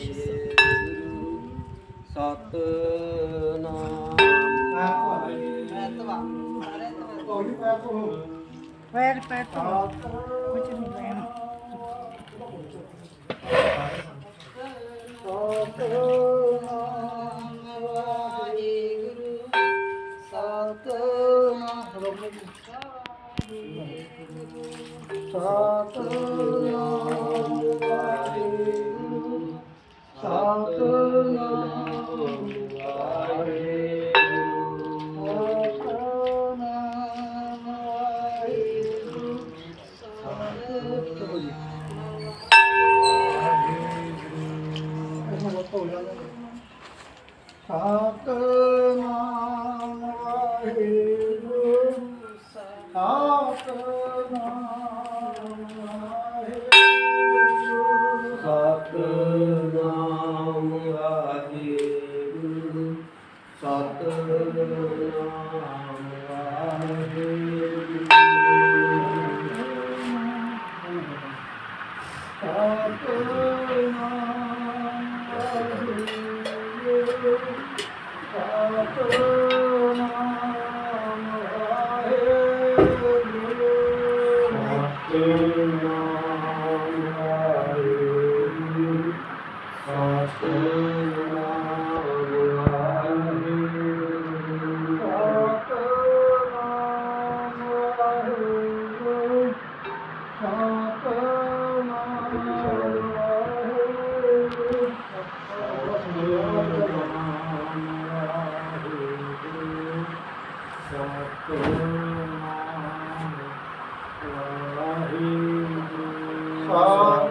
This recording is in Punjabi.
Satana, Satana, Satana, Satana, Satana, Satana, Satana, Satana, Satana, Satana, Satana, Satana, Satana, Satana, ਭੋਲਾ ਸਤਨਾਮ ਵਾਹਿਗੁਰੂ ਨਾਮ ਵਾਹਿਗੁਰੂ ਸਤਨਾਮ ਵਾਹਿਗੁਰੂ ਸਤਨਾਮ ਵਾਹਿਗੁਰੂ ਸਤਨਾਮ Oh. Só